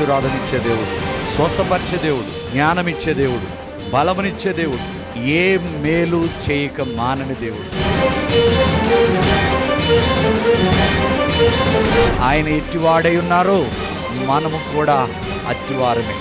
ఆశీర్వాదమిచ్చే దేవుడు స్వస్థపరిచే దేవుడు జ్ఞానమిచ్చే దేవుడు బలమునిచ్చే దేవుడు ఏ మేలు చేయక మానని దేవుడు. ఆయన ఎట్టివాడై ఉన్నారో మనము కూడా అట్టివారమే.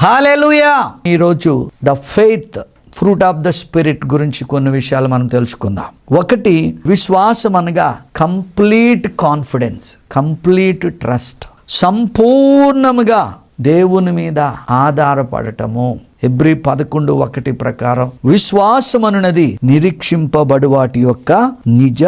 హాలెలుయా. ఈరోజు the faith fruit of the spirit గురించి కొన్ని విషయాలు మనం తెలుసుకుందాం. ఒకటి విశ్వాసం అనగా కంప్లీట్ కాన్ఫిడెన్స్ కంప్లీట్ ట్రస్ట్. సంపూర్ణముగా దేవుని మీద ఆధారపడటము. ఎబ్రి పదకొండు ఒకటి ప్రకారం విశ్వాసం అనున్నది నిరీక్షింపబడు వాటి యొక్క నిజ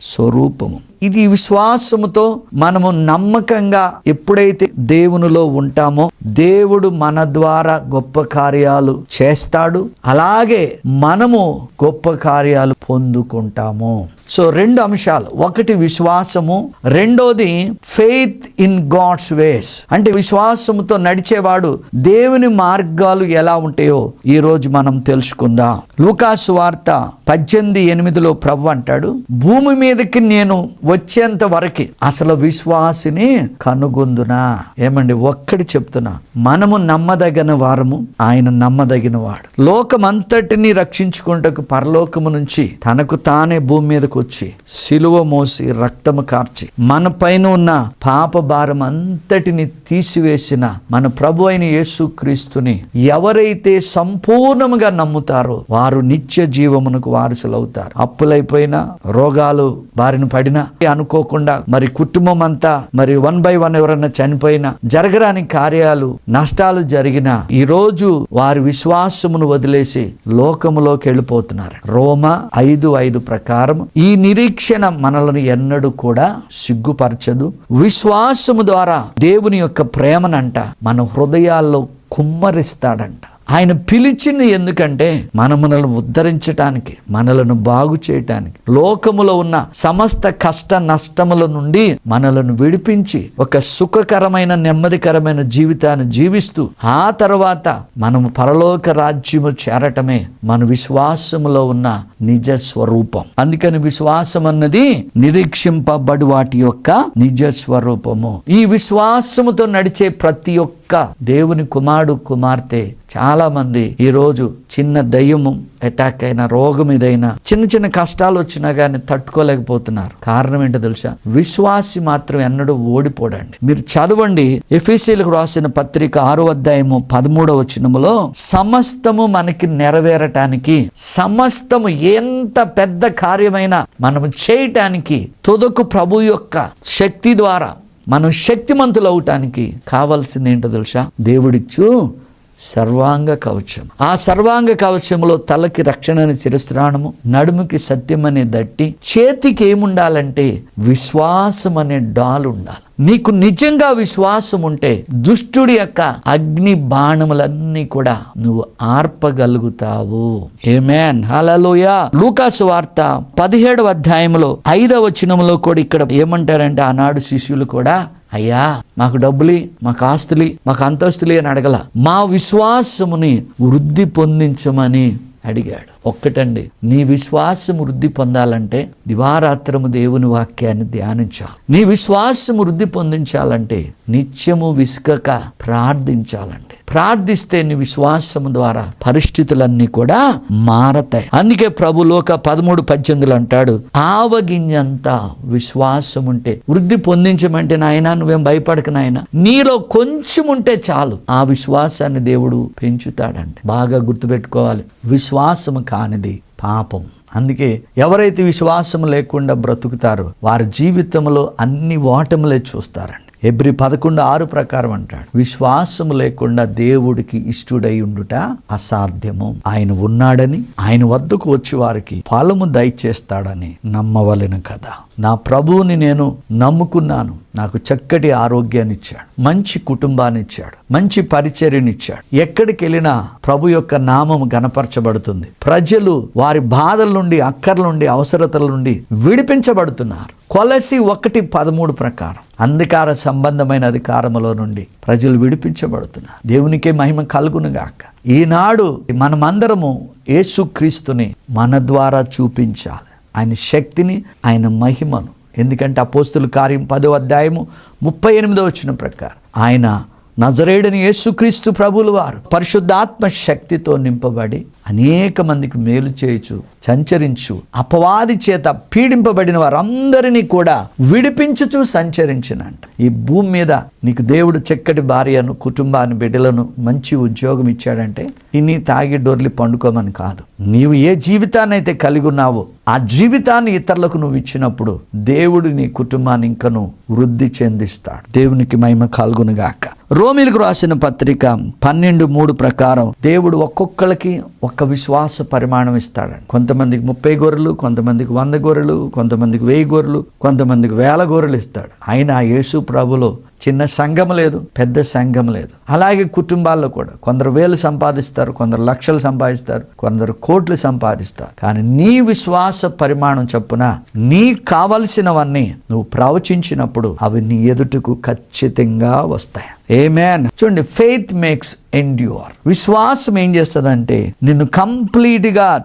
స్వరూపము. ఇది విశ్వాసముతో మనము నమ్మకంగా ఎప్పుడైతే దేవునిలో ఉంటామో దేవుడు మన ద్వారా గొప్ప కార్యాలు చేస్తాడు. అలాగే మనము గొప్ప కార్యాలు పొందుకుంటాము. సో రెండు అంశాలు. ఒకటి విశ్వాసము. రెండోది ఫెయిత్ ఇన్ గాడ్స్ వేస్ అంటే విశ్వాసముతో నడిచేవాడు దేవుని మార్గాలు ఎలా ఉంటాయో ఈ రోజు మనం తెలుసుకుందాం. లూకాసు వార్త పద్దెనిమిది ఎనిమిదిలో ప్రభు అంటాడు భూమి మీదకి నేను వచ్చేంత వరకు అసలు విశ్వాసిని కనుగొందునా? ఏమండి ఒక్కడి చెప్తున్నా. మనము నమ్మదగిన వారము ఆయన నమ్మదగిన వాడు. లోకమంతటిని రక్షించుకుంటకు పరలోకము నుంచి తనకు తానే భూమి మీదకు వచ్చి సిలువ మోసి రక్తము కార్చి మన పైన ఉన్న పాప భారం అంతటిని తీసివేసిన మన ప్రభు అయిన యేసుక్రీస్తుని ఎవరైతే సంపూర్ణముగా నమ్ముతారో వారు నిత్య జీవమునకు వారసులవుతారు. అప్పులైపోయినా రోగాలు బారిన పడినా అనుకోకుండా మరి కుటుంబం అంతా మరి వన్ బై వన్ ఎవరైనా చనిపోయినా జరగరాని కార్యాలు నష్టాలు జరిగినా ఈ రోజు వారి విశ్వాసమును వదిలేసి లోకములోకి వెళ్ళిపోతున్నారు. రోమ ఐదు ఐదు ప్రకారం ఈ నిరీక్షణ మనలను ఎన్నడూ కూడా సిగ్గుపరచదు. విశ్వాసము ద్వారా దేవుని యొక్క ప్రేమనంట మన హృదయాల్లో కుమ్మరిస్తాడంట. ఆయన పిలిచింది ఎందుకంటే మన మనల్ని ఉద్ధరించటానికి మనలను బాగు చేయటానికి లోకములో ఉన్న సమస్త కష్ట నష్టముల నుండి మనలను విడిపించి ఒక సుఖకరమైన నెమ్మదికరమైన జీవితాన్ని జీవిస్తూ ఆ తర్వాత మనము పరలోక రాజ్యము చేరటమే మన విశ్వాసములో ఉన్న నిజ స్వరూపం. అందుకని విశ్వాసం అన్నది నిరీక్షింపబడి వాటి యొక్క నిజ స్వరూపము. ఈ విశ్వాసముతో నడిచే ప్రతి ఒక్క దేవుని కుమారుడు కుమార్తె చాలామంది ఈరోజు ఈ రోజు చిన్న దయ్యము అటాక్ అయిన రోగం ఏదైనా చిన్న చిన్న కష్టాలు వచ్చినా కానీ తట్టుకోలేకపోతున్నారు. కారణం ఏంటో తెలుసా? విశ్వాసి మాత్రం ఎన్నడూ ఓడిపోడండి. మీరు చదవండి ఎఫీసీలకు రాసిన పత్రిక ఆరో అధ్యాయము పదమూడవ వచనములో సమస్తము మనకి నెరవేరటానికి సమస్తము ఎంత పెద్ద కార్యమైనా మనం చేయటానికి తుదకు ప్రభు యొక్క శక్తి ద్వారా మనం శక్తిమంతులు అవటానికి కావాల్సింది ఏంటో తెలుసా? దేవుడిచ్చు సర్వాంగ కవచం. ఆ సర్వాంగ కవచంలో తలకి రక్షణని శిరస్త్రాణము నడుముకి సత్యం అనే దట్టి చేతికి ఏముండాలంటే విశ్వాసం అనే డాల్ ఉండాలి నీకు నిజంగా విశ్వాసం ఉంటే దుష్టుడి యొక్క అగ్ని బాణములన్నీ కూడా నువ్వు ఆర్పగలుగుతావు. ఏమేన్ హలలోయా లూకాసు వార్త పదిహేడవ అధ్యాయంలో ఐదవ వచనంలో కూడా ఇక్కడ ఏమంటారంటే ఆనాడు శిష్యులు కూడా అయ్యా మాకు డబ్బులి మాకు ఆస్తులి మాకు అంతస్తులి అని అడగల. మా విశ్వాసముని వృద్ధి పొందించమని అడిగాడు. ఒక్కటండి. నీ విశ్వాసం వృద్ధి పొందాలంటే దివారాత్రము దేవుని వాక్యాన్ని ధ్యానించాలి. నీ విశ్వాసం వృద్ధి పొందించాలంటే నిత్యము విసుకక ప్రార్థించాలండి. ప్రార్థిస్తే నీ విశ్వాసము ద్వారా పరిస్థితులన్నీ కూడా మారతాయి. అందుకే ప్రభులోక పదమూడు పద్దెనిమిదిలు అంటాడు ఆవగింజంత విశ్వాసం ఉంటే వృద్ధి పొందించమంటే నాయన నువ్వేం భయపడక నాయన. నీలో కొంచెం ఉంటే చాలు. ఆ విశ్వాసాన్ని దేవుడు పెంచుతాడండి. బాగా గుర్తుపెట్టుకోవాలి. విశ్వాసము కానిది పాపం. అందుకే ఎవరైతే విశ్వాసం లేకుండా బ్రతుకుతారో వారి జీవితంలో అన్ని ఓటములే చూస్తారండి. ఎబ్రి పదకొండు ఆరు ప్రకారం అంటాడు. విశ్వాసము లేకుండా దేవుడికి ఇష్టుడై ఉండుట అసాధ్యము. ఆయన ఉన్నాడని ఆయన వద్దకు వచ్చి వారికి ఫలము దయచేస్తాడని నమ్మవలెను కదా. నా ప్రభువుని నేను నమ్ముకున్నాను. నాకు చక్కటి ఆరోగ్యాన్ని ఇచ్చాడు మంచి కుటుంబాన్ని ఇచ్చాడు మంచి పరిచర్యనిచ్చాడు. ఎక్కడికి వెళ్ళినా ప్రభు యొక్క నామం గనపరచబడుతుంది ప్రజలు వారి బాధల నుండి అక్కర్ల నుండి అవసరతల నుండి విడిపించబడుతున్నారు. కొలసి ఒకటి పదమూడు ప్రకారం అంధకార సంబంధమైన అధికారములో నుండి ప్రజలు విడిపించబడుతున్నారు. దేవునికే మహిమ కలుగునుగాక ఈనాడు మనమందరము యేసుక్రీస్తుని మన ద్వారా చూపించాలి. ఆయన శక్తిని ఆయన మహిమను. ఎందుకంటే అపోస్తుల కార్యం పదో అధ్యాయము ముప్పై ఎనిమిదో వచ్చిన ప్రకారం ఆయన నజరేడని యేసుక్రీస్తు ప్రభులు వారు పరిశుద్ధాత్మ శక్తితో నింపబడి అనేక మందికి మేలు చేయుచు సంచరించు అపవాది చేత పీడింపబడిన వారందరినీ కూడా విడిపించుచు సంచరించినంట. ఈ భూమి మీద నీకు దేవుడు చక్కటి భార్యను కుటుంబాన్ని బిడ్డలను మంచి ఉద్యోగం ఇచ్చాడంటే ఇన్ని తాగి డోర్లి పండుకోమని కాదు. నీవు ఏ జీవితాన్ని అయితే కలిగి ఉన్నావో ఆ జీవితాన్ని ఇతరులకు నువ్వు ఇచ్చినప్పుడు దేవుడు నీ కుటుంబాన్ని ఇంకను వృద్ధి చెందిస్తాడు. దేవునికి మహిమ కలుగునుగాక. రోమిలకు రాసిన పత్రిక పన్నెండు మూడు ప్రకారం దేవుడు ఒక్కొక్కరికి ఒక్క విశ్వాస పరిమాణం ఇస్తాడండి. కొంతమందికి ముప్పై గొర్రెలు కొంతమందికి వంద గొర్రెలు కొంతమందికి వెయ్యి గొర్రెలు కొంతమందికి వేల గొర్రెలు ఇస్తాడు. ఆయన యేసు ప్రభులో చిన్న సంఘం లేదు పెద్ద సంఘం లేదు. అలాగే కుటుంబాల్లో కూడా కొందరు వేలు సంపాదిస్తారు కొందరు లక్షలు సంపాదిస్తారు కొందరు కోట్లు సంపాదిస్తారు. కానీ నీ విశ్వాస పరిమాణం చొప్పున నీ కావలసినవన్నీ నువ్వు ప్రవచించినప్పుడు అవి నీ ఎదుటకు ఖచ్చితంగా వస్తాయి. ఏమేన్ చూడండి ఫెయిత్ మేక్స్ ఎండ్యూర్ విశ్వాసం ఏం చేస్తుందంటే నిన్ను కంప్లీట్గా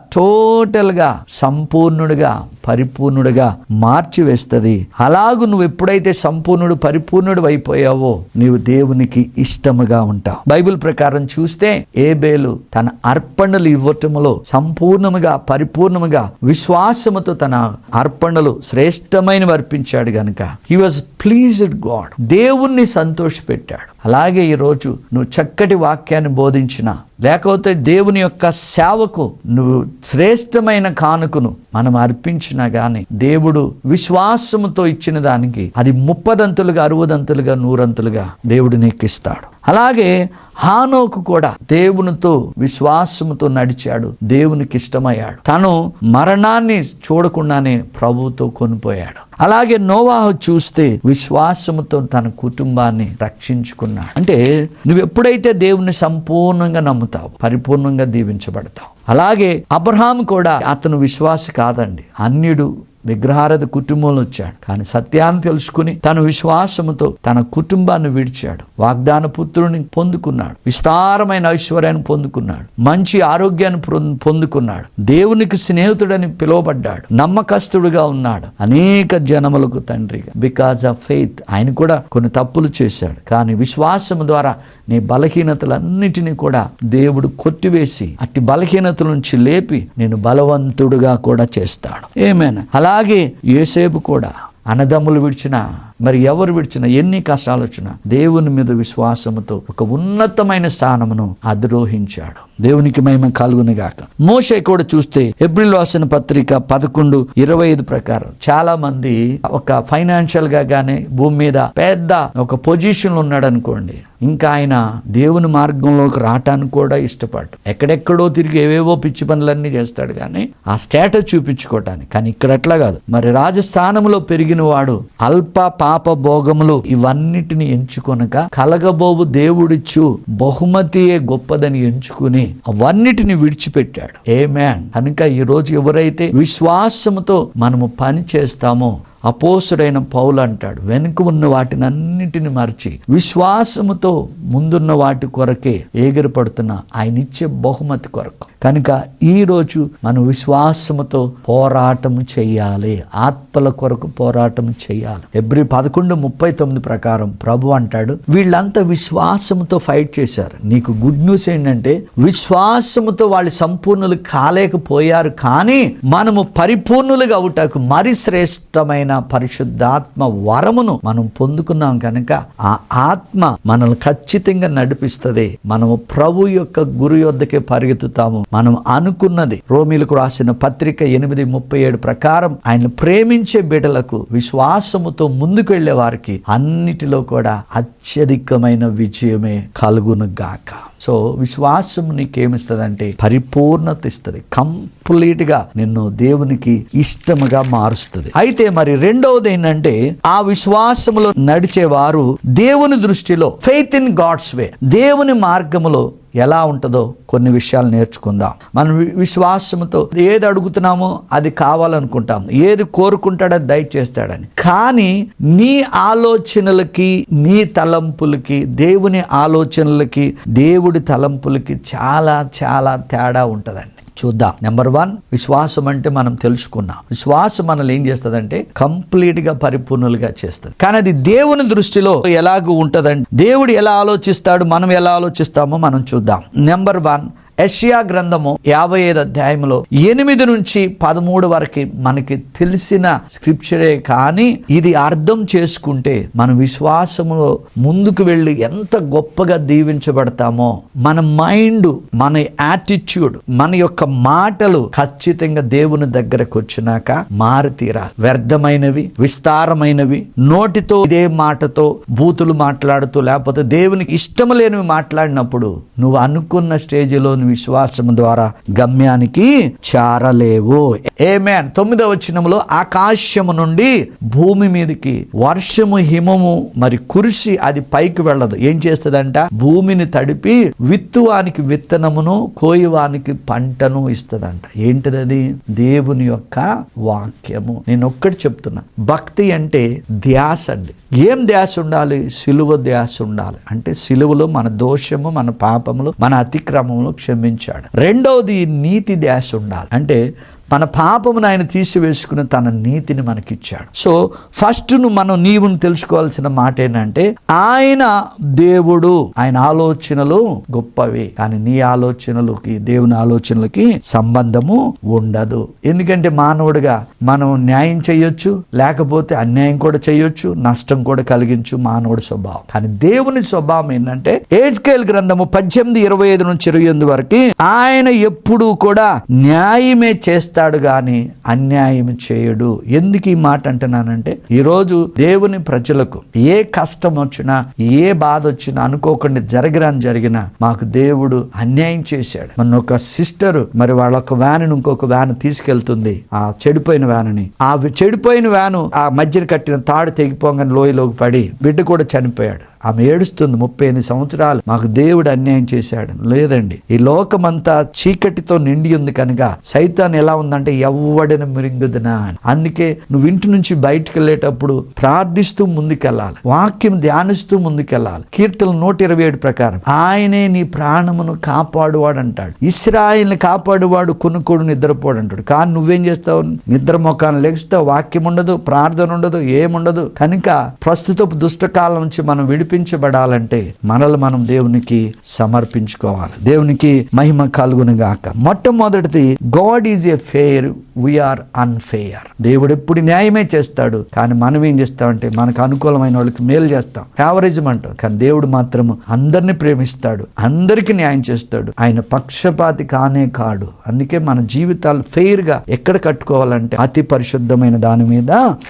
సంపూర్ణుడిగా పరిపూర్ణుడిగా మార్చివేస్తుంది. అలాగు నువ్వు ఎప్పుడైతే సంపూర్ణుడు పరిపూర్ణుడు అయిపోయావో నీవు దేవునికి ఇష్టముగా ఉంటావు. బైబిల్ ప్రకారం చూస్తే ఏబేలు తన అర్పణలు ఇవ్వటములో సంపూర్ణముగా పరిపూర్ణముగా విశ్వాసముతో తన అర్పణలు శ్రేష్టమైనవి అర్పించాడు గనుక. హీ వాజ్ ప్లీజ్డ్ గాడ్ దేవుణ్ణి సంతోషపెట్టాడు. అలాగే ఈరోజు నువ్వు చక్కటి వాక్యాన్ని బోధించిన లేకపోతే దేవుని యొక్క సేవకు నువ్వు శ్రేష్టమైన కానుకను మనం అర్పించినా కానీ దేవుడు విశ్వాసముతో ఇచ్చిన దానికి అది ముప్పదంతులుగా అరవదంతులుగా నూరంతులుగా దేవుడు నీకు ఇస్తాడు అలాగే హానోకు కూడా దేవునితో విశ్వాసముతో నడిచాడు దేవునికి ఇష్టమయ్యాడు. తను మరణాన్ని చూడకుండానే ప్రభువుతో కొనిపోయాడు. అలాగే నోవాహు చూస్తే విశ్వాసముతో తన కుటుంబాన్ని రక్షించుకున్నాడు. అంటే నువ్వు ఎప్పుడైతే దేవుని సంపూర్ణంగా నమ్ముతావు పరిపూర్ణంగా దీవించబడతావు. అలాగే అబ్రహాం కూడా అతను విశ్వాస కాదండి అన్యుడు విగ్రహారథ కుటుంబంలో వచ్చాడు. కానీ సత్యాన్ని తెలుసుకుని తన విశ్వాసముతో తన కుటుంబాన్ని విడిచాడు. వాగ్దాన పుత్రుని పొందుకున్నాడు. విస్తారమైన ఐశ్వర్యాన్ని పొందుకున్నాడు. మంచి ఆరోగ్యాన్ని పొందుకున్నాడు. దేవునికి స్నేహితుడని పిలువబడ్డాడు. నమ్మకస్తుడుగా ఉన్నాడు. అనేక జనములకు తండ్రిగా. బికాజ్ ఆఫ్ ఫెయిత్ ఆయన కూడా కొన్ని తప్పులు చేశాడు. కానీ విశ్వాసము ద్వారా నీ బలహీనతలన్నిటినీ కూడా దేవుడు కొట్టివేసి అట్టి బలహీనతల నుంచి లేపి నేను బలవంతుడుగా కూడా చేస్తాడు. ఏమైనా అలా అలాగే ఏసేపు కూడా అన్నదమ్ములు విడిచిన మరి ఎవరు విడిచిన ఎన్ని కష్టాలు వచ్చినా దేవుని మీద విశ్వాసముతో ఒక ఉన్నతమైన స్థానమును అధిరోహించాడు. దేవునికి మహిమ కలుగునిగాక మోషే కూడా చూస్తే ఏప్రిల్ రాసిన పత్రిక పదకొండు ఇరవై ఐదు ప్రకారం చాలా మంది ఒక ఫైనాన్షియల్గా గానీ భూమి మీద పెద్ద ఒక పొజిషన్ ఉన్నాడు అనుకోండి ఇంకా ఆయన దేవుని మార్గంలోకి రావటానికి కూడా ఇష్టపడ్డు. ఎక్కడెక్కడో తిరిగి ఏవేవో పిచ్చి పనులన్నీ చేస్తాడు కానీ ఆ స్టేటస్ చూపించుకోవటానికి కానీ ఇక్కడ అట్లా కాదు. మరి రాజస్థానంలో పెరిగిన వాడు అల్ప పా పాపభోగములు ఇవన్నిటిని ఎంచుకొనక కలగబోవు దేవుడిచ్చు బహుమతియే గొప్పదని ఎంచుకుని అవన్నిటిని విడిచిపెట్టాడు. ఏ మ్యాన్ కనుక ఈ రోజు ఎవరైతే విశ్వాసముతో మనము పని చేస్తామో అపోసుడైన పౌలు అంటాడు వెనుక ఉన్న వాటిని అన్నిటిని మర్చి విశ్వాసముతో ముందున్న వాటి కొరకే ఎగిరిపడుతున్న ఆయన ఇచ్చే బహుమతి కొరకు. కనుక ఈ రోజు మనం విశ్వాసముతో పోరాటం చేయాలి. ఆత్మల కొరకు పోరాటం చేయాలి. ఎబ్రి పదకొండు ముప్పై తొమ్మిది ప్రకారం ప్రభు అంటాడు వీళ్ళంతా విశ్వాసముతో ఫైట్ చేశారు. నీకు గుడ్ న్యూస్ ఏంటంటే విశ్వాసముతో వాళ్ళు సంపూర్ణులు కాలేకపోయారు కానీ మనము పరిపూర్ణులుగా అవుటకు మరి శ్రేష్టమైన పరిశుద్ధాత్మ వరమును మనం పొందుకున్నాం కనుక ఆ ఆత్మ మనల్ని ఖచ్చితంగా నడిపిస్తుంది. మనము ప్రభు యొక్క గురు యొద్దకే పరిగెత్తుతాము. మనం అనుకున్నది. రోమిలకు రాసిన పత్రిక ఎనిమిది ముప్పై ఏడు ప్రకారం ఆయన ప్రేమించే బిడ్డలకు విశ్వాసముతో ముందుకు వారికి అన్నిటిలో కూడా అత్యధికమైన విజయమే కలుగును గాక సో విశ్వాసం నీకేమిస్తుందంటే పరిపూర్ణత ఇస్తుంది. కంప్లీట్గా నిన్ను దేవునికి ఇష్టముగా మారుస్తుంది. అయితే మరి రెండవది ఏంటంటే ఆ విశ్వాసములో నడిచేవారు దేవుని దృష్టిలో ఫెయిత్ ఇన్ గాడ్స్ వే దేవుని మార్గములో ఎలా ఉంటుందో కొన్ని విషయాలు నేర్చుకుందాం. మనం విశ్వాసంతో ఏది అడుగుతున్నామో అది కావాలనుకుంటాం. ఏది కోరుకుంటాడో దయచేస్తాడని. కానీ నీ ఆలోచనలకి నీ తలంపులకి దేవుని ఆలోచనలకి దేవుడి తలంపులకి చాలా చాలా తేడా ఉంటుందండి. చూద్దాం. నెంబర్ వన్ విశ్వాసం అంటే మనం తెలుసుకున్నాం. విశ్వాసం మనల్ని ఏం చేస్తుందంటే కంప్లీట్గా పరిపూర్ణులుగా చేస్తుంది. కానీ అది దేవుని దృష్టిలో ఎలాగూ ఉంటుందంటే దేవుడు ఎలా ఆలోచిస్తాడు మనం ఎలా ఆలోచిస్తామో మనం చూద్దాం. నెంబర్ వన్ యషియా గ్రంథము యాభై ఐదు అధ్యాయంలో ఎనిమిది నుంచి పదమూడు వరకు మనకి తెలిసిన స్క్రిప్చరే కానీ ఇది అర్థం చేసుకుంటే మన విశ్వాసములో ముందుకు వెళ్ళి ఎంత గొప్పగా దీవించబడతామో మన మైండ్ మన యాటిట్యూడ్ మన యొక్క మాటలు ఖచ్చితంగా దేవుని దగ్గరకు వచ్చినాక మారుతీరా. వ్యర్థమైనవి విస్తారమైనవి నోటితో ఇదే మాటతో బూతులు మాట్లాడుతూ లేకపోతే దేవునికి ఇష్టం లేనివి మాట్లాడినప్పుడు నువ్వు అనుకున్న స్టేజ్లో నువ్వు విశ్వాసం ద్వారా గమ్యానికి చేరలేవు. ఏమేన్? తొమ్మిదవ వచనంలో ఆకాశము నుండి భూమి మీదకి వర్షము హిమము మరి కురిసి అది పైకి వెళ్ళదు. ఏం చేస్తుందంట? భూమిని తడిపి విత్తువానికి విత్తనమును కోయువానికి పంటను ఇస్తుందంట. ఏంటిది అది దేవుని యొక్క వాక్యము. నేను ఒక్కటి చెప్తున్నా. భక్తి అంటే ధ్యాస అండి. ఏం ధ్యాస ఉండాలి? సిలువ ధ్యాస ఉండాలి. అంటే సిలువలో మన దోషము మన పాపములు మన అతిక్రమములు క్షమించాడు రెండవది నీతి ధ్యాస ఉండాలి. అంటే మన పాపమును ఆయన తీసివేసుకుని తన నీతిని మనకిచ్చాడు. సో ఫస్ట్ను మనం నీవును తెలుసుకోవాల్సిన మాట ఏంటంటే ఆయన దేవుడు ఆయన ఆలోచనలు గొప్పవి. కానీ నీ ఆలోచనలకి దేవుని ఆలోచనలకి సంబంధము ఉండదు. ఎందుకంటే మానవుడిగా మనం న్యాయం చేయొచ్చు లేకపోతే అన్యాయం కూడా చేయొచ్చు నష్టం కూడా కలిగించు మానవుడి స్వభావం. కానీ దేవుని స్వభావం ఏంటంటే ఏజ్కేల్ గ్రంథము పద్దెనిమిది ఇరవై ఐదు నుంచి ఇరవై ఎనిమిది వరకు ఆయన ఎప్పుడూ కూడా న్యాయమే చేస్తాడు గాని అన్యాయం చేయడు. ఎందుకు ఈ మాట అంటున్నానంటే ఈరోజు దేవుని ప్రజలకు ఏ కష్టం వచ్చినా ఏ బాధ వచ్చినా అనుకోకుండా జరగరాని జరిగినా మాకు దేవుడు అన్యాయం చేశాడు. మన ఒక సిస్టర్ మరి వాళ్ళ ఒక వ్యాన్ ఇంకొక వ్యాన్ తీసుకెళ్తుంది. ఆ చెడిపోయిన వ్యాన్ని ఆ చెడిపోయిన వ్యాను ఆ మధ్యన కట్టిన తాడు తెగిపోగానే లోయలోకి పడి బిడ్డ కూడా చనిపోయాడు. ఆమె ఏడుస్తుంది ముప్పై ఎనిమిది సంవత్సరాలు మాకు దేవుడు అన్యాయం చేశాడు. లేదండి ఈ లోకమంతా చీకటితో నిండి ఉంది కనుక సైతాన్ ఎలా ఉందంటే ఎవ్వడిని మిరింగుదనా అని. అందుకే నువ్వు ఇంటి నుంచి బయటకు వెళ్ళేటప్పుడు ప్రార్థిస్తూ ముందుకెళ్ళాలి వాక్యం ధ్యానిస్తూ ముందుకెళ్ళాలి. కీర్తన నూట ఇరవై ఏడు ప్రకారం ఆయనే నీ ప్రాణమును కాపాడువాడు అంటాడు ఇస్రాయిల్ని కాపాడువాడు కొనుక్కోడు నిద్రపోడు అంటాడు కానీ నువ్వేం చేస్తావు? నిద్ర మొఖాన్ని లెగుస్తావు వాక్యం ఉండదు ప్రార్థన ఉండదు ఏముండదు. కనుక ప్రస్తుతపు దుష్టకాలం నుంచి మనం నడిపించబడాలంటే మనల్ని మనం దేవునికి సమర్పించుకోవాలి. దేవునికి మహిమ కలుగునుగాక మొట్టమొదటిది God is a fair we are unfair దేవుడు ఎప్పుడు న్యాయమే చేస్తాడు కానీ మనం ఏం చేస్తామంటే మనకు అనుకూలమైన వాళ్ళకి మేలు చేస్తాం. ఫేవరిజం అంటాం కానీ దేవుడు మాత్రం అందరిని ప్రేమిస్తాడు అందరికీ న్యాయం చేస్తాడు. ఆయన పక్షపాతి కానే కాడు. అందుకే మన జీవితాలు ఫెయిర్గా ఎక్కడ కట్టుకోవాలంటే అతి పరిశుద్ధమైన దాని మీద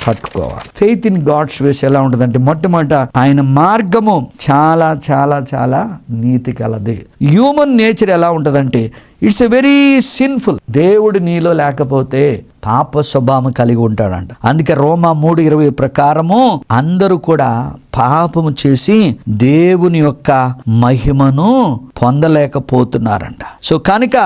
కట్టుకోవాలి. ఫెయిత్ ఇన్ గాడ్స్ వేస్ ఎలా ఉంటుందంటే మొట్టమొదట ఆయన మార్గ మార్గము చాలా చాలా చాలా నీతి కలది. హ్యూమన్ నేచర్ ఎలా ఉంటుందంటే ఇట్స్ ఎ వెరీ సిన్ఫుల్ దేవుడు నీలో లేకపోతే పాప స్వభావం కలిగి ఉంటాడంట. అందుకే రోమా మూడు ఇరవై ప్రకారము అందరూ కూడా పాపము చేసి దేవుని యొక్క మహిమను పొందలేకపోతున్నారంట. సో కనుక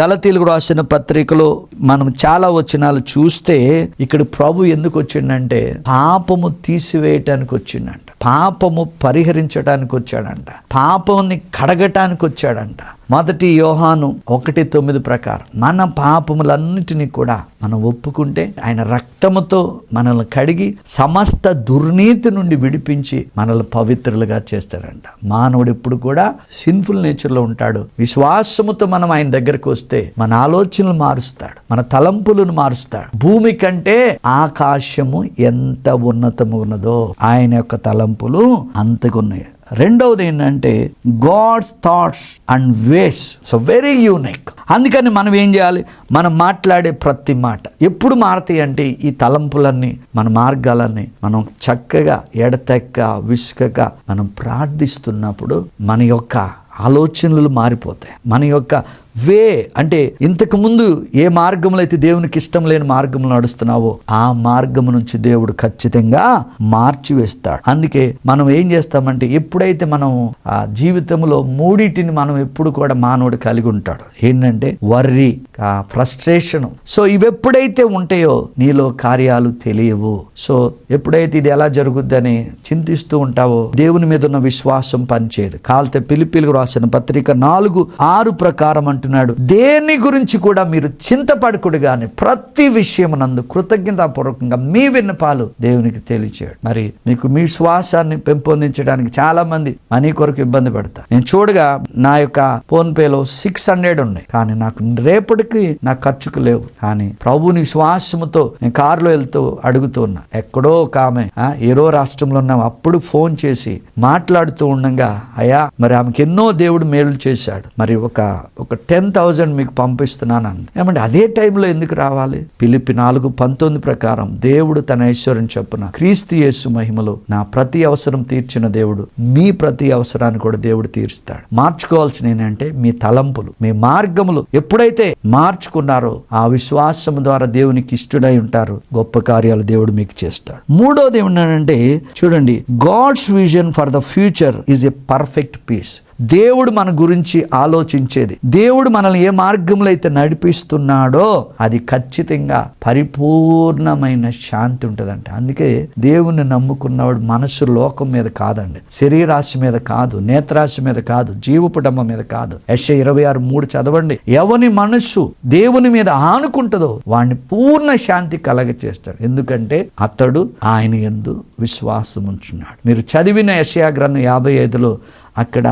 గలతీలు రాసిన పత్రికలో మనం చాలా వచనాలు చూస్తే ఇక్కడ ప్రభు ఎందుకు వచ్చిండంటే పాపము తీసివేయటానికి వచ్చిండంట. పాపము పరిహరించడానికి వచ్చాడంట పాపముని కడగటానికి వచ్చాడంట మొదటి యోహాను ఒకటి తొమ్మిది ప్రకారం మన పాపములన్నిటినీ కూడా మనం ఒప్పుకుంటే ఆయన రక్తముతో మనల్ని కడిగి సమస్త దుర్నీతి నుండి విడిపించి మనల్ని పవిత్రులుగా చేస్తాడంట మానవుడు ఎప్పుడు కూడా సిన్ఫుల్ నేచర్లో ఉంటాడు. విశ్వాసముతో మనం ఆయన దగ్గరకు వస్తే మన ఆలోచనలు మారుస్తాడు. మన తలంపులను మారుస్తాడు. భూమి కంటే ఆకాశము ఎంత ఉన్నతము ఉన్నదో ఆయన యొక్క తలంపు తలంపులు అంతకున్నాయి. రెండవది ఏంటంటే God's thoughts and ways so very unique అందుకని మనం ఏం చేయాలి? మనం మాట్లాడే ప్రతి మాట. ఎప్పుడు మారతాయి అంటే ఈ తలంపులన్నీ మన మార్గాలన్నీ మనం చక్కగా ఎడతెక్క విసుకగా మనం ప్రార్థిస్తున్నప్పుడు మన యొక్క ఆలోచనలు మారిపోతాయి. మన యొక్క వే అంటే ఇంతకు ముందు ఏ మార్గంలో అయితే దేవునికి ఇష్టం లేని మార్గంలో నడుస్తున్నావో ఆ మార్గం నుంచి దేవుడు ఖచ్చితంగా మార్చివేస్తాడు. అందుకే మనం ఏం చేస్తామంటే ఎప్పుడైతే మనం ఆ జీవితంలో మూడిటిని మనం ఎప్పుడు కూడా మానవుడు కలిగి ఉంటాడు. ఏంటంటే వర్రి ఆ ఫ్రస్ట్రేషన్. సో ఇవి ఎప్పుడైతే ఉంటాయో నీలో కార్యాలు తెలియవు. సో ఎప్పుడైతే ఇది ఎలా జరుగుద్దని చింతిస్తూ ఉంటావో దేవుని మీద ఉన్న విశ్వాసం పనిచేయదు. కాల్తే పిలిపిలకు రాసిన పత్రిక నాలుగు ఆరు ప్రకారం అంటున్నాడు దేని గురించి కూడా మీరు చింతపడకుడు గాని ప్రతి విషయం నందు కృతజ్ఞతాపూర్వకంగా మీ విన్నపాలు దేవునికి తెలియచేయడు. మరి మీకు మీ శ్వాసాన్ని పెంపొందించడానికి చాలా మంది మనీ కొరకు ఇబ్బంది పడతారు. నేను చూడగా నా యొక్క ఫోన్ పేలో సిక్స్ హండ్రెడ్ ఉన్నాయి. కానీ నాకు రేపటికి నా ఖర్చుకు లేవు. కానీ ప్రభుని శ్వాసముతో నేను కారులో వెళ్తూ అడుగుతూ ఉన్నా. ఎక్కడో ఒక ఆమె ఏరో రాష్ట్రంలో ఉన్నాం. అప్పుడు ఫోన్ చేసి మాట్లాడుతూ ఉండగా అయ్యా మరి ఆమెకి ఎన్నో దేవుడు మేలు చేశాడు. మరి ఒక ఒక టెన్ టెన్ థౌజండ్ మీకు పంపిస్తున్నాను అంది ఏమంటే అదే టైంలో ఎందుకు రావాలి? పిలిపి నాలుగు పంతొమ్మిది ప్రకారం దేవుడు తన ఐశ్వర్యం చొప్పున క్రీస్తు యేసు మహిమలో నా ప్రతి అవసరం తీర్చిన దేవుడు మీ ప్రతి అవసరాన్ని కూడా దేవుడు తీరుస్తాడు. మార్చుకోవాల్సిన ఏంటంటే మీ తలంపులు మీ మార్గములు ఎప్పుడైతే మార్చుకున్నారో ఆ విశ్వాసం ద్వారా దేవునికి ఇష్టడై ఉంటారు గొప్ప కార్యాలు దేవుడు మీకు చేస్తాడు. మూడోది ఏమన్నాడంటే చూడండి God's vision for the future is a perfect peace. దేవుడు మన గురించి ఆలోచించేది. దేవుడు మనల్ని ఏ మార్గంలో అయితే నడిపిస్తున్నాడో అది ఖచ్చితంగా పరిపూర్ణమైన శాంతి ఉంటుందంట. అందుకే దేవుని నమ్ముకున్నవాడు మనసు లోకం మీద కాదండి. శరీరాశి మీద కాదు నేత్రాశి మీద కాదు జీవపుటంబం మీద కాదు. యశ ఇరవై ఆరు మూడు చదవండి. ఎవని మనస్సు దేవుని మీద ఆనుకుంటుందో వాడిని పూర్ణ శాంతి కలగ చేస్తాడు ఎందుకంటే అతడు ఆయన ఎందు విశ్వాసం ఉంచున్నాడు మీరు చదివిన యశయా గ్రంథం యాభై ఐదులో అక్కడ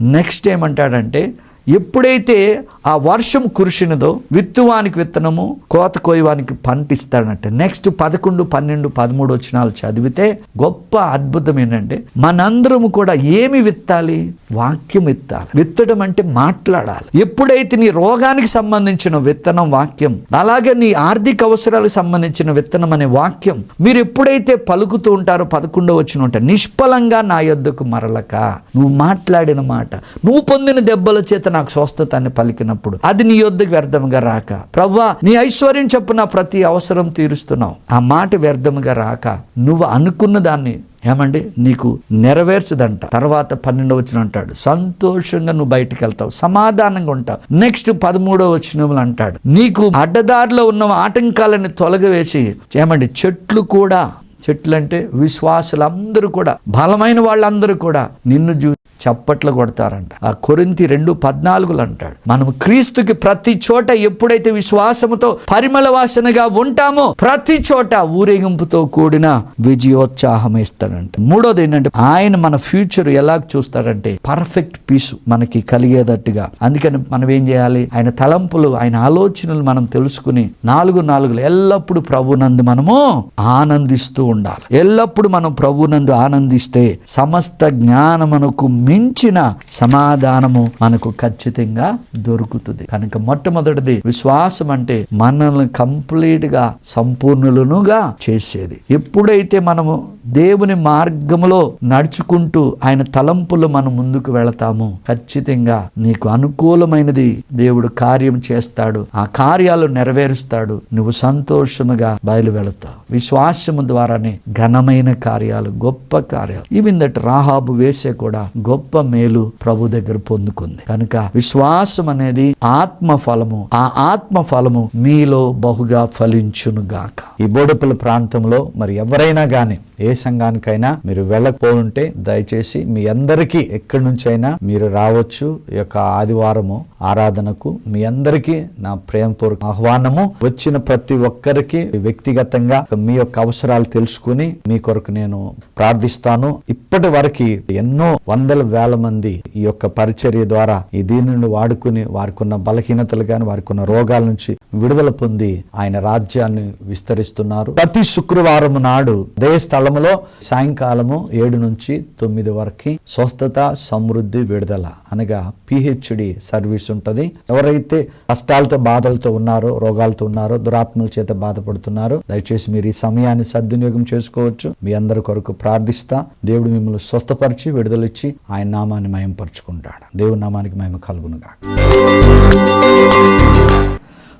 నెక్స్ట్ ఏమంటాడంటే ఎప్పుడైతే ఆ వర్షం కురిసినదో విత్తువానికి విత్తనము కోత కోయవానికి పంట ఇస్తాడంటే నెక్స్ట్ పదకొండు పన్నెండు పదమూడు వచనాలు చదివితే గొప్ప అద్భుతం ఏంటంటే మనందరము కూడా ఏమి విత్తాలి? వాక్యం విత్తాలి. విత్తడం అంటే మాట్లాడాలి. ఎప్పుడైతే నీ రోగానికి సంబంధించిన విత్తనం వాక్యం అలాగే నీ ఆర్థిక అవసరాలకు సంబంధించిన విత్తనం అనే వాక్యం మీరు ఎప్పుడైతే పలుకుతూ ఉంటారో పదకొండో వచ్చిన ఉంటారు నిష్ఫలంగా నా యొద్దకు మరలక. నువ్వు మాట్లాడిన మాట నువ్వు పొందిన దెబ్బల చేత నాకు స్వస్థతాన్ని పలికినప్పుడు అది నీ యొద్దకు వ్యర్థంగా రాక. ప్రవ్వా నీ ఐశ్వర్యం చెప్పున ప్రతి అవసరం తీరుస్తున్నావు. ఆ మాట వ్యర్థంగా రాక నువ్వు అనుకున్న దాన్ని ఏమండి? నీకు నెరవేర్చదంట. తర్వాత పన్నెండో వచ్చిన అంటాడు. సంతోషంగా నువ్వు బయటికి వెళ్తావు సమాధానంగా ఉంటావు. నెక్స్ట్ పదమూడో వచ్చినములు అంటాడు. నీకు అడ్డదారిలో ఉన్న ఆటంకాలను తొలగవేసి ఏమండి? చెట్లు కూడా చెట్లు అంటే విశ్వాసులందరూ కూడా బలమైన వాళ్ళందరూ కూడా నిన్ను చూ చప్పట్లు కొడతారంట. ఆ కొరింతి రెండు పద్నాలుగులు అంటాడు. మనం క్రీస్తుకి ప్రతి చోట ఎప్పుడైతే విశ్వాసముతో పరిమళ వాసనగా ఉంటామో ప్రతి చోట ఊరేగింపుతో కూడిన విజయోత్సాహం ఇస్తాడంట మూడోది ఏంటంటే ఆయన మన ఫ్యూచర్ ఎలా చూస్తాడంటే పర్ఫెక్ట్ పీస్ మనకి కలిగేటట్టుగా. అందుకని మనం ఏం చేయాలి? ఆయన తలంపులు ఆయన ఆలోచనలు మనం తెలుసుకుని నాలుగు నాలుగులు ఎల్లప్పుడూ ప్రభునందు మనము ఆనందిస్తూ ఉండాలి. ఎల్లప్పుడు మనం ప్రభునందు ఆనందిస్తే సమస్త జ్ఞానమునకు మించిన సమాధానము మనకు ఖచ్చితంగా దొరుకుతుంది. కనుక మొట్టమొదటిది విశ్వాసం అంటే మనల్ని కంప్లీట్గా సంపూర్ణులనుగా చేసేది. ఎప్పుడైతే మనము దేవుని మార్గములో నడుచుకుంటూ ఆయన తలంపులు మనం ముందుకు వెళతాము ఖచ్చితంగా నీకు అనుకూలమైనది దేవుడు కార్యం చేస్తాడు ఆ కార్యాలు నెరవేరుస్తాడు నువ్వు సంతోషముగా బయలు వెళతావు విశ్వాసము ద్వారానే ఘనమైన కార్యాలు గొప్ప కార్యాలు. ఈవెన్ దట్ రాహాబు వేసే కూడా గొప్ప మేలు ప్రభు దగ్గర పొందుకుంది. కనుక విశ్వాసం అనేది ఆత్మ ఫలము ఆ ఆత్మ ఫలము మీలో బహుగా ఫలించునుగాక ఈ బోడపల్లి ప్రాంతంలో మరి ఎవరైనా కానీ ఏ సంఘానికైనా మీరు వెళ్ళకపోతుంటే దయచేసి మీ అందరికీ ఎక్కడి నుంచైనా మీరు రావచ్చు. ఈ యొక్క ఆదివారము ఆరాధనకు మీ అందరికీ నా ప్రేమపూర్వక ఆహ్వానము. వచ్చిన ప్రతి ఒక్కరికి వ్యక్తిగతంగా మీ యొక్క అవసరాలు తెలుసు. తలుచుకుని మీ కొరకు నేను ప్రార్థిస్తాను. ఇప్పటి వరకు ఎన్నో వందల వేల మంది ఈ యొక్క పరిచర్య ద్వారా ఈ దీనిని వాడుకుని వారికి ఉన్న బలహీనతలు కానీ వారికి ఉన్న రోగాల నుంచి విడుదల పొంది ఆయన రాజ్యాన్ని విస్తరిస్తున్నారు. ప్రతి శుక్రవారం నాడు అదే స్థలములో సాయంకాలము ఏడు నుంచి తొమ్మిది వరకు స్వస్థత సమృద్ధి విడుదల అనగా పిహెచ్డి సర్వీస్ ఉంటది. ఎవరైతే కష్టాలతో బాధలతో ఉన్నారో రోగాలతో ఉన్నారో దురాత్మల చేత బాధపడుతున్నారో దయచేసి మీరు ఈ సమయాన్ని సద్వినియోగం చేసుకోవచ్చు. మీ అందరి కొరకు ప్రార్థిస్తా. దేవుడు మిమ్మల్ని స్వస్థపరిచి విడుదలిచ్చి ఆయన నామాన్ని మయంపరుచుకుంటాడు దేవుడి నామానికి మహిమ కలుగునుగా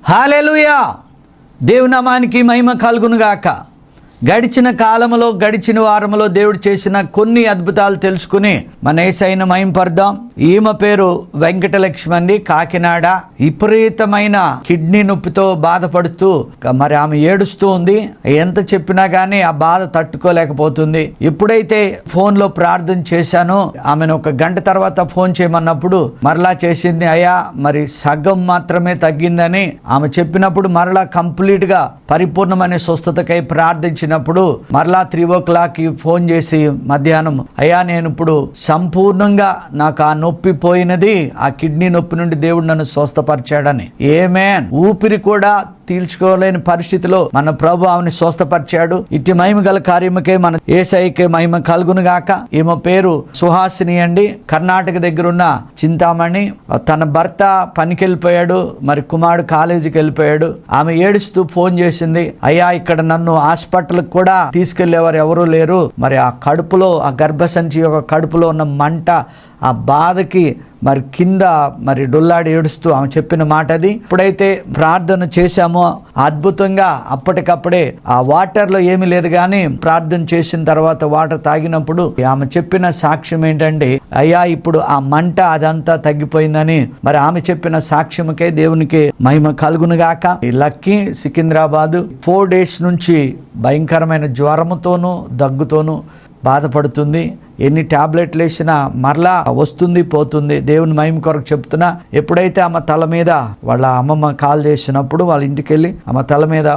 హాలెలుయా దేవునామానికి మహిమ కలుగునుగాక. గడిచిన కాలంలో గడిచిన వారములో దేవుడు చేసిన కొన్ని అద్భుతాలు తెలుసుకుని మన ఏసైన మహింపర్దాం ఈమె పేరు వెంకటలక్ష్మి అండి కాకినాడ. విపరీతమైన కిడ్నీ నొప్పితో బాధపడుతూ మరి ఆమె ఏడుస్తూ ఉంది. ఎంత చెప్పినా గానీ ఆ బాధ తట్టుకోలేకపోతుంది. ఎప్పుడైతే ఫోన్లో ప్రార్థన చేశానో ఆమెను ఒక గంట తర్వాత ఫోన్ చేయమన్నప్పుడు మరలా చేసింది అయ్యా మరి సగం మాత్రమే తగ్గిందని. ఆమె చెప్పినప్పుడు మరలా కంప్లీట్గా పరిపూర్ణమైన స్వస్థతకై వచ్చినప్పుడు మరలా త్రీ ఓ క్లాక్కి ఫోన్ చేసి మధ్యాహ్నం అయ్యా నేను ఇప్పుడు సంపూర్ణంగా నాకు ఆ నొప్పి పోయినది ఆ కిడ్నీ నొప్పి నుండి దేవుడు నన్ను స్వస్థపరిచాడని. ఏమేన్ ఊపిరి కూడా తీల్చుకోలేని పరిస్థితిలో మన ప్రభు ఆమెను స్వస్థపరిచాడు. ఇట్టి మహిమ గల కార్యముకే మన ఏసైకే మహిమ కలుగును గాక. ఈమె పేరు సుహాసిని అండి. కర్ణాటక దగ్గర ఉన్న చింతామణి. తన భర్త పనికి వెళ్ళిపోయాడు మరి కుమారుడు కాలేజీకి వెళ్ళిపోయాడు. ఆమె ఏడుస్తూ ఫోన్ చేసింది. అయ్యా ఇక్కడ నన్ను హాస్పిటల్ కూడా తీసుకెళ్ళేవారు ఎవరూ లేరు. మరి ఆ కడుపులో ఆ గర్భసంచి యొక్క కడుపులో ఉన్న మంట ఆ బాధకి మరి కింద మరి డొల్లాడి ఏడుస్తూ ఆమె చెప్పిన మాట అది ఇప్పుడైతే ప్రార్థన చేశామో అద్భుతంగా అప్పటికప్పుడే ఆ వాటర్లో ఏమీ లేదు కానీ ప్రార్థన చేసిన తర్వాత వాటర్ తాగినప్పుడు ఆమె చెప్పిన సాక్ష్యం ఏంటంటే అయ్యా ఇప్పుడు ఆ మంట అదంతా తగ్గిపోయిందని. మరి ఆమె చెప్పిన సాక్ష్యముకే దేవునికి మహిమ కలుగునుగాక ఈ లక్కీ సికింద్రాబాద్ ఫోర్ డేస్ నుంచి భయంకరమైన జ్వరముతోనూ దగ్గుతోనూ బాధపడుతుంది. ఎన్ని టాబ్లెట్లు వేసినా మరలా వస్తుంది పోతుంది. దేవుని మహిమ కొరకు చెప్తున్నా ఎప్పుడైతే ఆమె తల మీద వాళ్ళ అమ్మమ్మ కాల్ చేసినప్పుడు వాళ్ళ ఇంటికి వెళ్ళి ఆమె తల మీద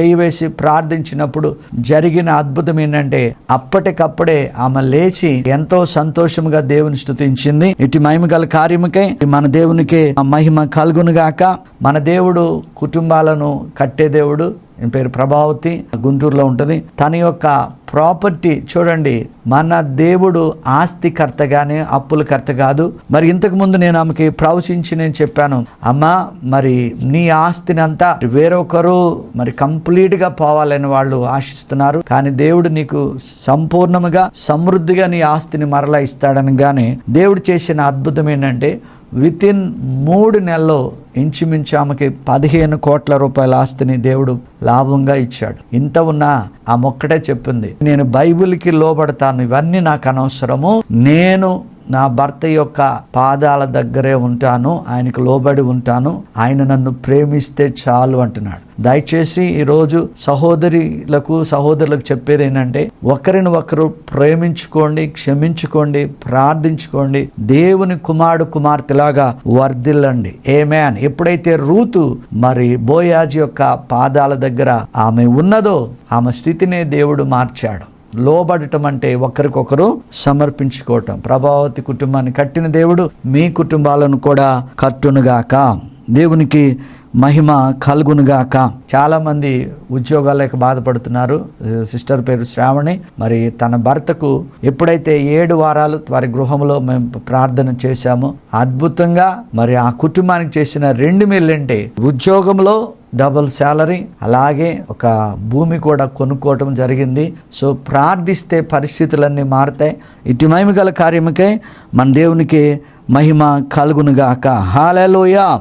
చేయి వేసి ప్రార్థించినప్పుడు జరిగిన అద్భుతం ఏంటంటే అప్పటికప్పుడే ఆమె లేచి ఎంతో సంతోషముగా దేవుని స్థుతించింది ఇటు మహిమ గల కార్యముకై మన దేవునికి ఆ మహిమ కలుగునుగాక. మన దేవుడు కుటుంబాలను కట్టే దేవుడు. పేరు ప్రభావతి. గుంటూరులో ఉంటుంది. తన యొక్క ప్రాపర్టీ చూడండి మన దేవుడు ఆస్తికర్తగానే అప్పులకర్త కాదు. మరి ఇంతకు ముందు నేను ఆమెకి ప్రవచించి నేను చెప్పాను అమ్మా మరి నీ ఆస్తిని అంతా వేరొకరు మరి కంప్లీట్గా పోవాలని వాళ్ళు ఆశిస్తున్నారు. కానీ దేవుడు నీకు సంపూర్ణముగా సమృద్ధిగా నీ ఆస్తిని మరలా ఇస్తాడని గాని దేవుడు చేసిన అద్భుతం ఏంటంటే విత్ ఇన్ మూడు నెలల్లో ఇంచుమించు ఆమెకి పదిహేను కోట్ల రూపాయల ఆస్తిని దేవుడు లాభంగా ఇచ్చాడు. ఇంత ఉన్నా ఆ మొక్కటే చెప్పింది నేను బైబిల్కి లోబడతాను. ఇవన్నీ నాకు అనవసరము. నేను నా భర్త యొక్క పాదాల దగ్గరే ఉంటాను ఆయనకు లోబడి ఉంటాను ఆయన నన్ను ప్రేమిస్తే చాలు అంటున్నాడు. దయచేసి ఈరోజు సహోదరులకు సహోదరులకు చెప్పేది ఏంటంటే ఒకరిని ఒకరు ప్రేమించుకోండి క్షమించుకోండి ప్రార్థించుకోండి. దేవుని కుమారుడు కుమార్తెలాగా వర్ధిల్లండి. ఏమేన్ ఎప్పుడైతే రూతు మరి బోయాజ్ యొక్క పాదాల దగ్గర ఆమె ఉన్నదో ఆమె స్థితినే దేవుడు మార్చాడు. లోబడటం అంటే ఒకరికొకరు సమర్పించుకోవటం. ప్రభావతి కుటుంబాన్ని కట్టిన దేవుడు మీ కుటుంబాలను కూడా కట్టునుగాక. దేవునికి మహిమ కలుగునుగాక. చాలా మంది ఉద్యోగాలు బాధపడుతున్నారు. సిస్టర్ పేరు శ్రావణి. మరి తన భర్తకు ఎప్పుడైతే ఏడు వారాలు వారి గృహంలో మేము ప్రార్థన చేశామో అద్భుతంగా మరి ఆ కుటుంబానికి చేసిన రెండు ఏంటి? ఉద్యోగంలో డబుల్ శాలరీ అలాగే ఒక భూమి కూడా కొనుక్కోవటం జరిగింది. సో ప్రార్థిస్తే పరిస్థితులన్నీ మారుతాయి. ఇటు మహిమ గల కార్యముకై మన దేవునికి మహిమ కలుగునుగాక. హాలలోయ.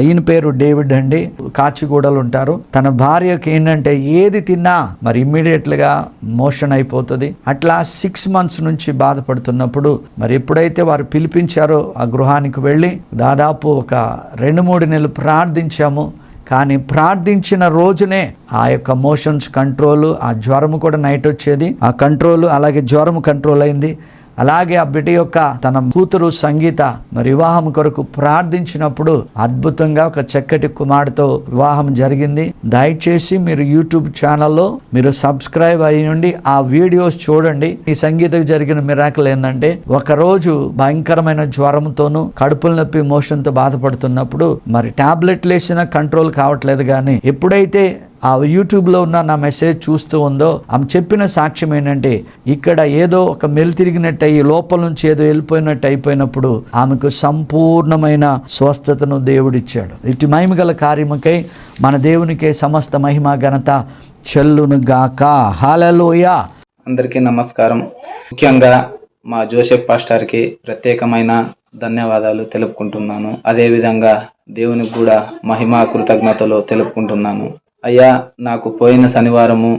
ఈయన పేరు డేవిడ్ అండి. కాచిగూడలు ఉంటారు. తన భార్యకి ఏంటంటే ఏది తిన్నా మరి ఇమ్మీడియట్లుగా మోషన్ అయిపోతుంది. అట్లా సిక్స్ మంత్స్ నుంచి బాధపడుతున్నప్పుడు మరి ఎప్పుడైతే వారు పిలిపించారో ఆ గృహానికి వెళ్ళి దాదాపు ఒక రెండు మూడు నెలలు ప్రార్థించాము. కానీ ప్రార్థించిన రోజునే ఆ యొక్క మోషన్స్ కంట్రోల్ ఆ జ్వరం కూడా నైట్ వచ్చేది. ఆ కంట్రోల్ అలాగే జ్వరం కంట్రోల్ అయింది. అలాగే ఆ బిడ్డ యొక్క తన కూతురు సంగీత మరి వివాహం కొరకు ప్రార్థించినప్పుడు అద్భుతంగా ఒక చక్కటి కుమారుతో వివాహం జరిగింది. దయచేసి మీరు యూట్యూబ్ ఛానల్లో మీరు సబ్స్క్రైబ్ అయ్యండి ఆ వీడియోస్ చూడండి. ఈ సంగీతకు జరిగిన మిరాకల్ ఏంటంటే ఒక రోజు భయంకరమైన జ్వరంతోనూ కడుపుల నొప్పి మోషన్తో బాధపడుతున్నప్పుడు మరి టాబ్లెట్లు వేసినా కంట్రోల్ కావట్లేదు కానీ ఎప్పుడైతే ఆ యూట్యూబ్లో ఉన్న నా మెసేజ్ చూస్తూ ఉందో ఆమె చెప్పిన సాక్ష్యం ఏంటంటే ఇక్కడ ఏదో ఒక మెలు తిరిగినట్టు అయ్యి లోపల నుంచి ఏదో వెళ్ళిపోయినట్టు అయిపోయినప్పుడు ఆమెకు సంపూర్ణమైన స్వస్థతను దేవుడిచ్చాడు. ఇటు మహిమ గల కార్యముకై మన దేవునికే సమస్త మహిమ ఘనత చెల్లును గాక. హాలలోయ అందరికీ నమస్కారం. ముఖ్యంగా మా జోసెఫ్ పాస్టర్కి ప్రత్యేకమైన ధన్యవాదాలు తెలుపుకుంటున్నాను. అదేవిధంగా దేవునికి కూడా మహిమా కృతజ్ఞతలు తెలుపుకుంటున్నాను. అయ్యా నాకు పోయిన శనివారము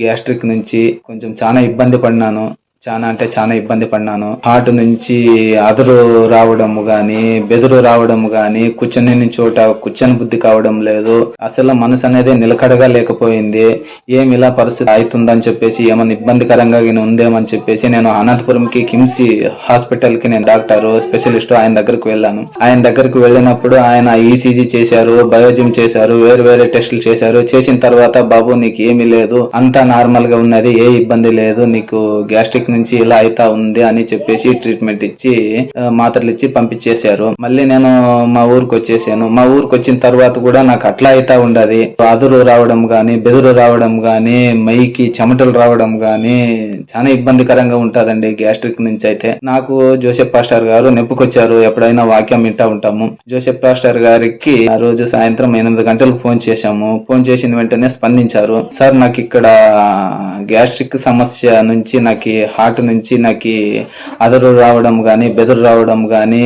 గ్యాస్ట్రిక్ నుంచి కొంచెం చాలా ఇబ్బంది పడినాను. చాలా అంటే చాలా ఇబ్బంది పడినాను హార్ట్ నుంచి అదురు రావడము గాని బెదురు రావడము గాని కూర్చొని చోట కూర్చొని బుద్ధి కావడం లేదు. అసలు మనసు అనేది నిలకడగా లేకపోయింది. ఏమి ఇలా పరిస్థితి అవుతుందని చెప్పేసి ఏమన్నా ఇబ్బందికరంగా ఉందేమని చెప్పేసి నేను అనంతపురం కి కిమ్సి హాస్పిటల్కి నేను డాక్టర్ స్పెషలిస్ట్ ఆయన దగ్గరకు వెళ్ళాను. ఆయన దగ్గరకు వెళ్ళినప్పుడు ఆయన ఈసీజీ చేశారు బయోజిమ్ చేశారు వేరు వేరే టెస్టులు చేశారు. చేసిన తర్వాత బాబు నీకు ఏమీ లేదు. అంతా నార్మల్గా ఉన్నది ఏ ఇబ్బంది లేదు. నీకు గ్యాస్ట్రిక్ నుంచి ఇలా అయితా ఉంది అని చెప్పేసి ట్రీట్మెంట్ ఇచ్చి మాత్రలు ఇచ్చి పంపించేశారు. మళ్ళీ నేను మా ఊరికి వచ్చేసాను మా ఊరికి వచ్చిన తర్వాత కూడా నాకు అట్లా అయితా ఉండదు. అదురు రావడం గాని బెదురు రావడం గాని మైకి చెమటలు రావడం గాని చాలా ఇబ్బందికరంగా ఉంటదండి గ్యాస్ట్రిక్ నుంచి అయితే. నాకు జోసెఫ్ పాస్టర్ గారు నెప్పుకొచ్చారు. ఎప్పుడైనా వాక్యం వింటా ఉంటాము. జోసెఫ్ పాస్టర్ గారికి ఆ రోజు సాయంత్రం ఎనిమిది గంటలకు ఫోన్ చేశాము. ఫోన్ చేసిన వెంటనే స్పందించారు. సార్ నాకు ఇక్కడ గ్యాస్ట్రిక్ సమస్య నుంచి నాకు హార్ట్ నుంచి నాకు అదరు రావడం కానీ బెదురు రావడం కానీ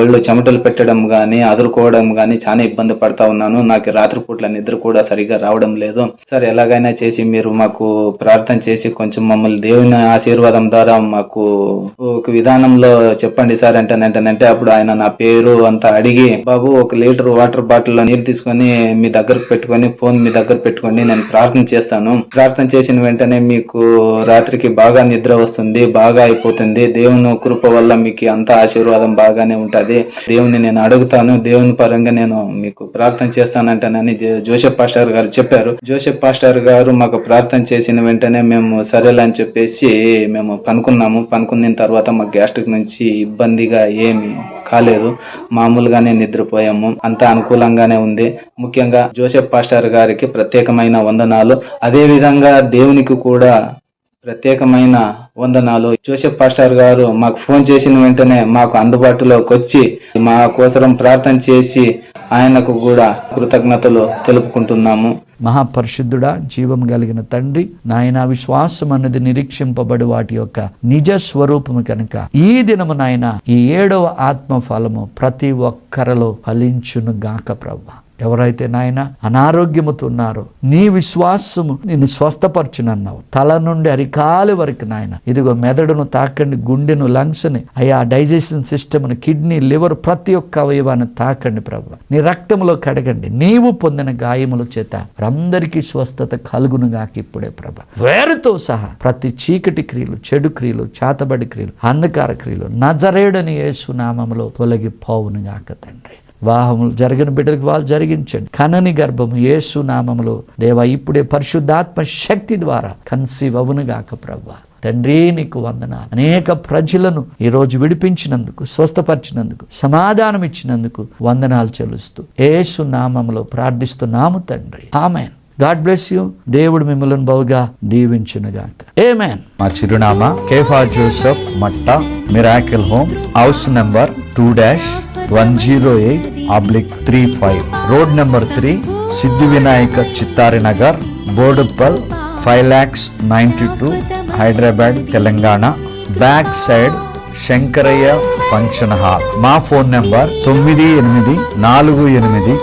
ఒళ్ళు చెమటలు పెట్టడం కానీ అదురుకోవడం కానీ చాలా ఇబ్బంది పడతా ఉన్నాను. నాకు రాత్రిపూట్ల నిద్ర కూడా సరిగా రావడం లేదు. సార్ ఎలాగైనా చేసి మీరు మాకు ప్రార్థన చేసి కొంచెం మమ్మల్ని దేవుని ఆశీర్వాదం ద్వారా మాకు ఒక విధానంలో చెప్పండి సార్ అంటేనంటేనంటే అంటే అప్పుడు ఆయన నా పేరు అంతా అడిగి బాబు ఒక లీటర్ వాటర్ బాటిల్లో నీరు తీసుకొని మీ దగ్గరకు పెట్టుకొని ఫోన్ మీ దగ్గర పెట్టుకొని నేను ప్రార్థన చేస్తాను. ప్రార్థన చేసిన వెంటనే మీకు రాత్రికి బాగా నిద్ర వస్తుంది బాగా అయిపోతుంది. దేవుని కృప వల్ల మీకు అంత ఆశీర్వాదం బాగానే ఉంటుంది. దేవుని నేను అడుగుతాను దేవుని పరంగా నేను మీకు ప్రార్థన చేస్తానంటానని జోసెఫ్ పాస్టర్ గారు చెప్పారు. జోసెఫ్ పాస్టర్ గారు మాకు ప్రార్థన చేసిన వెంటనే మేము సరేలే అని చెప్పేసి మేము పనుకున్నాము. పనుకున్న తర్వాత మా గ్యాస్ట్రిక్ నుంచి ఇబ్బందిగా ఏమి కాలేదు. మామూలుగానే నిద్రపోయాము. అంత అనుకూలంగానే ఉంది. ముఖ్యంగా జోసెఫ్ పాస్టర్ గారికి ప్రత్యేకమైన వందనాలు. అదే విధంగా దేవునికి కూడా ప్రత్యేకమైన వందనాలు. జోసెఫ్ పాస్టర్ గారు మాకు ఫోన్ చేసిన వెంటనే మాకు అందుబాటులోకి వచ్చి మా కోసరం ప్రార్థన చేసి ఆయనకు కూడా కృతజ్ఞతలు తెలుపుకుంటున్నాము. మహాపరిశుద్ధుడా జీవం కలిగిన తండ్రి నాయన విశ్వాసం అన్నది నిరీక్షింపబడి వాటి యొక్క నిజ స్వరూపము కనుక ఈ దినము నాయన ఈ ఏడవ ఆత్మ ఫలము ప్రతి ఒక్కరిలో ఫలించును గాక ప్రభా. ఎవరైతే నాయన అనారోగ్యముతో ఉన్నారో నీ విశ్వాసము నిన్ను స్వస్థపరచునన్నావు. తల నుండి అరికాలి వరకు నాయన. ఇదిగో మెదడును తాకండి గుండెను లంగ్స్ని అయ్యా డైజెషన్ సిస్టమ్ని కిడ్నీ లివర్ ప్రతి ఒక్క అవయవాన్ని తాకండి ప్రభు. నీ రక్తంలో కడగండి. నీవు పొందిన గాయముల చేత అందరికీ స్వస్థత కలుగును గాక ఇప్పుడే ప్రభ. వేరుతో సహా ప్రతి చీకటి క్రియలు చెడు క్రియలు చేతబడి క్రియలు అంధకార క్రియలు నజరేడని యేసు నామములో తొలగి పోవును గాక తండ్రి. వివాహములు జరిగిన బిడ్డలకు వాళ్ళు జరిగించండి. కనని గర్భము యేసు నామములో దేవా ఇప్పుడే పరిశుద్ధాత్మ శక్తి ద్వారా కన్సీవ్ అవును గాక ప్రవ్వా. తండ్రి నీకు వందన అనేక ప్రజలను ఈరోజు విడిపించినందుకు స్వస్థపరిచినందుకు సమాధానం ఇచ్చినందుకు వందనాలు చెల్లుస్తూ ఏసు నామములో ప్రార్థిస్తున్నాము తండ్రి. ఆమెన్. God bless you. దేవుడు మిమ్మల్ని బహుగా దీవించునుగాక ఏమేన్ మా చిరునామా Kepha Joseph Matta miracle home house number two dash one zero eight oblique three five road number three Siddhi Vinayaka Chittari Nagar five lakhs ninety two Hyderabad Telangana back side Shankaraiah function hall మా phone number తొమ్మిది ఎనిమిది నాలుగు ఎనిమిది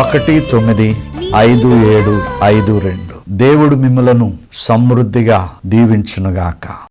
ఒకటి తొమ్మిది ఐదు ఏడు ఐదు రెండు. దేవుడు మిమ్మలను సమృద్ధిగా దీవించునుగాక.